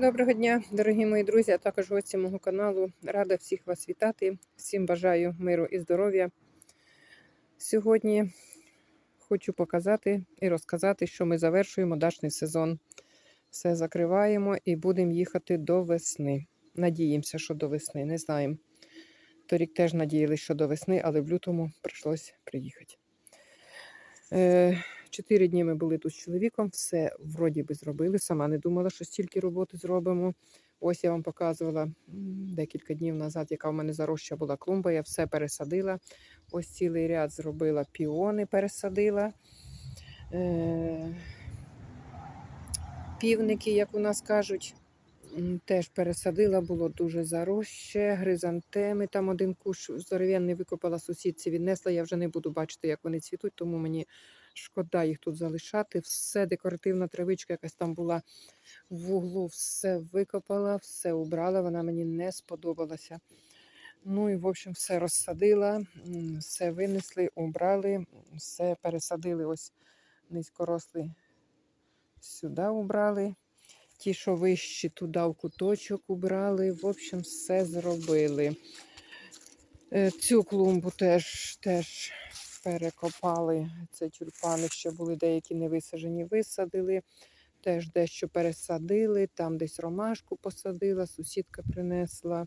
Доброго дня, дорогі мої друзі, а також гості мого каналу. Рада всіх вас вітати. Всім бажаю миру і здоров'я. Сьогодні хочу показати і розказати, що ми завершуємо дачний сезон. Все закриваємо і будемо їхати до весни. Надіємося, що до весни, не знаємо. Торік теж надіялися, що до весни, але в лютому прийшлось приїхати. Е, Чотири дні ми були тут з чоловіком, все вроді би зробили. Сама не думала, що стільки роботи зробимо. Ось я вам показувала декілька днів назад, яка в мене зароща була клумба. Я все пересадила. Ось цілий ряд зробила піони, пересадила. Е, Півники, як у нас кажуть, теж пересадила, було дуже зароще, гризантеми. Там один куш здоровенний викопала сусідці, віднесла. Я вже не буду бачити, як вони цвітуть, тому мені шкода їх тут залишати. Все декоративна травичка, якась там була в углу, все викопала, все убрала. Вона мені не сподобалася. Ну і, в общем, все розсадила, все винесли, убрали, все пересадили. Ось низькорослий сюди убрали. Ті, що вищі, туди в куточок убрали. В общем, все зробили. Е, Цю клумбу теж, теж перекопали. Це тюльпани ще були деякі не висаджені, висадили. Теж дещо пересадили, там десь ромашку посадила, сусідка принесла.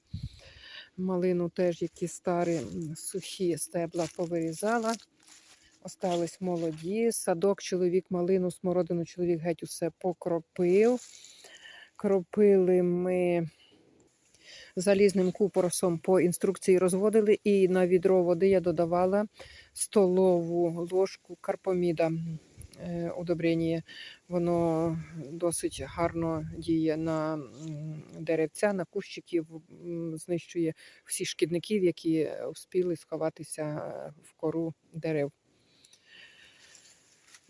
Малину теж які старі сухі стебла повирізала. Остались молоді. Садок чоловік малину, смородину чоловік геть усе покропив. Кропили ми залізним купоросом по інструкції розводили, і на відро води я додавала столову ложку карпоміда. е, Удобрення. Воно досить гарно діє на деревця, на кущиків, знищує всіх шкідників, які встигли сховатися е, в кору дерев.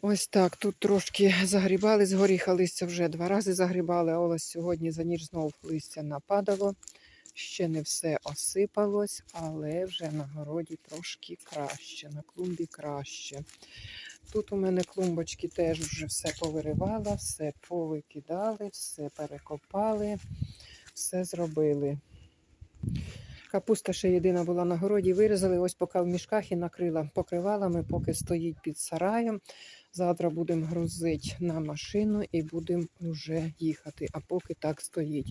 Ось так. Тут трошки загрібали з горіха листя вже два рази загрібали, а ось сьогодні за ніч знов листя нападало. Ще не все осипалось, але вже на городі трошки краще, на клумбі краще. Тут у мене клумбочки теж вже все повиривала, все повикидали, все перекопали, все зробили. Капуста ще єдина була на городі, вирізали, ось поки в мішках і накрила покривалами, поки стоїть під сараєм. Завтра будемо грузити на машину і будемо вже їхати, а поки так стоїть.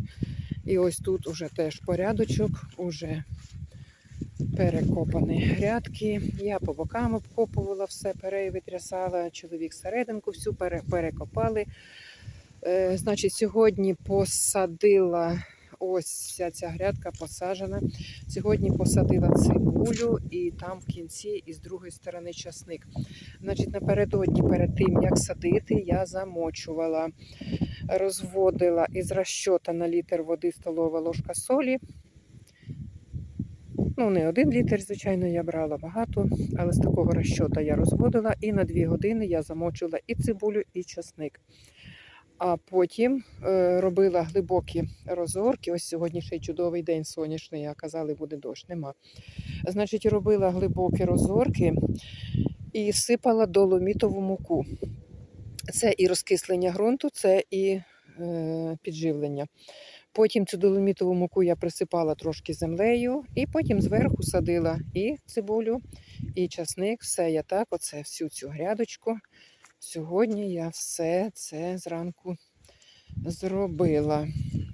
І ось тут уже теж порядочок, уже перекопані грядки. Я по бокам обкопувала все, перевитрясала, чоловік серединку всю перекопали. Е, значить, сьогодні посадила ось ця, ця грядка посаджена. Сьогодні посадила цибулю і там в кінці і з другої сторони часник. Значить, напередодні, перед тим як садити, я замочувала, розводила із розчота на літр води столова ложка солі. Ну, не один літр, звичайно, я брала багато, але з такого розчота я розводила і на 2 години я замочила і цибулю, і часник. А потім е, робила глибокі розорки. Ось сьогодні ще чудовий день сонячний, а казали, буде дощ, нема. Значить, робила глибокі розорки і сипала доломітову муку. Це і розкислення ґрунту, це і е, підживлення. Потім цю доломітову муку я присипала трошки землею, і потім зверху садила і цибулю, і часник. Все я так, оце всю цю грядочку. Сьогодні я все це зранку зробила.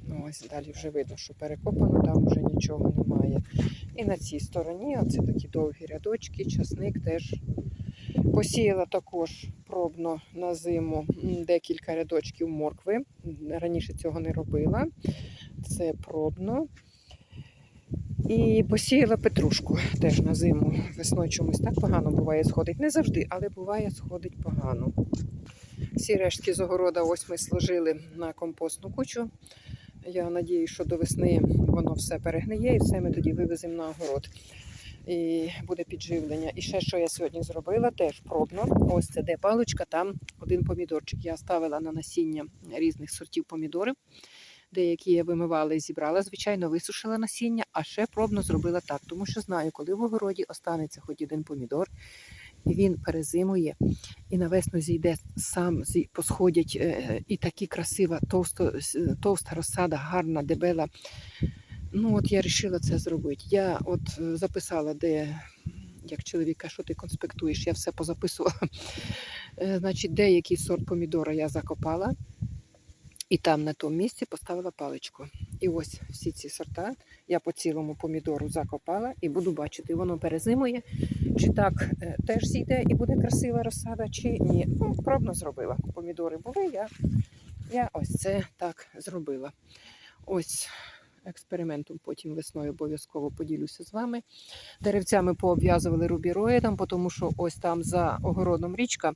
Ну, Ось далі вже видно, що перекопано, там вже нічого немає. І на цій стороні оце такі довгі рядочки, часник теж посіяла також пробно на зиму декілька рядочків моркви. Раніше цього не робила. Це пробно. І посіяла петрушку теж на зиму. Весною чомусь так погано буває сходить. Не завжди, але буває сходить погано. Всі рештки з огорода ось ми сложили на компостну кучу. Я надію, що до весни воно все перегниє і все ми тоді вивеземо на огород. І буде підживлення. І ще що я сьогодні зробила, теж пробно. Ось це де паличка, там один помідорчик. Я ставила на насіння різних сортів помідорів. Деякі я вимивала і зібрала, звичайно, висушила насіння, а ще пробно зробила так, тому що знаю, коли в огороді останеться хоч один помідор, і він перезимує, і на весну зійде сам, посходять е, і такі красива, товсто, товста розсада, гарна, дебела. Ну, от я вирішила це зробити. Я от е, записала, де, як чоловік каже, що ти конспектуєш, я все позаписувала. Е, Значить, деякий сорт помідора я закопала, і там на тому місці поставила паличку. І ось всі ці сорта я по цілому помідору закопала і буду бачити, воно перезимує, чи так е, теж зійде і буде красива розсада, чи ні. Ну, пробно зробила. Помідори були, я, я ось це так зробила. Ось експериментом потім весною обов'язково поділюся з вами. Деревцями пообв'язували рубіроїдом, тому що ось там за огородом річка,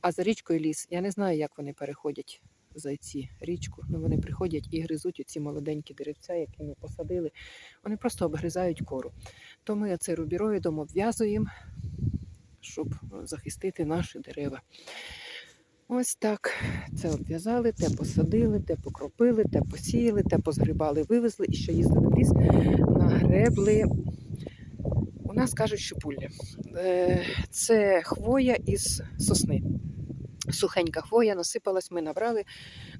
а за річкою ліс. Я не знаю, як вони переходять зайці річку. Ну вони приходять і гризуть оці молоденькі деревця, які ми посадили. Вони просто обгризають кору. То ми це рубіроїдом обв'язуємо, щоб захистити наші дерева. Ось так. Це обв'язали, те посадили, те покропили, те посіяли, те позгрібали, вивезли і ще їздили в ліс, нагребли. У нас кажуть, що пулля. Е, Це хвоя із сосни. Сухенька хвоя насипалась, ми набрали,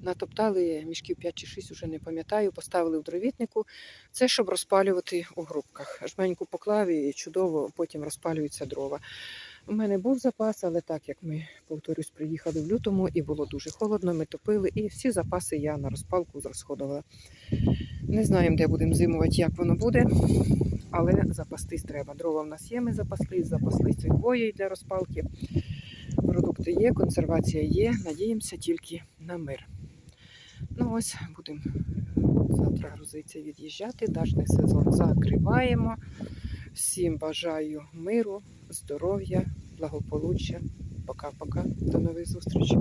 натоптали мішків 5 чи 6, уже не пам'ятаю, поставили в дровітнику. Це щоб розпалювати у грубках. Жменьку поклав і чудово потім розпалюються дрова. У мене був запас, але так як ми, повторюсь, приїхали в лютому і було дуже холодно, ми топили, і всі запаси я на розпалку зрозходувала. Не знаємо, де будемо зимувати, як воно буде, але запастись треба. Дрова в нас є, ми запаслись, запаслись хвоєю для розпалки. Продукти є, консервація є. Надіємося тільки на мир. Ну ось будемо завтра грузиться від'їжджати. Дажний сезон закриваємо. Всім бажаю миру, здоров'я, благополуччя. Пока-пока. До нових зустрічей.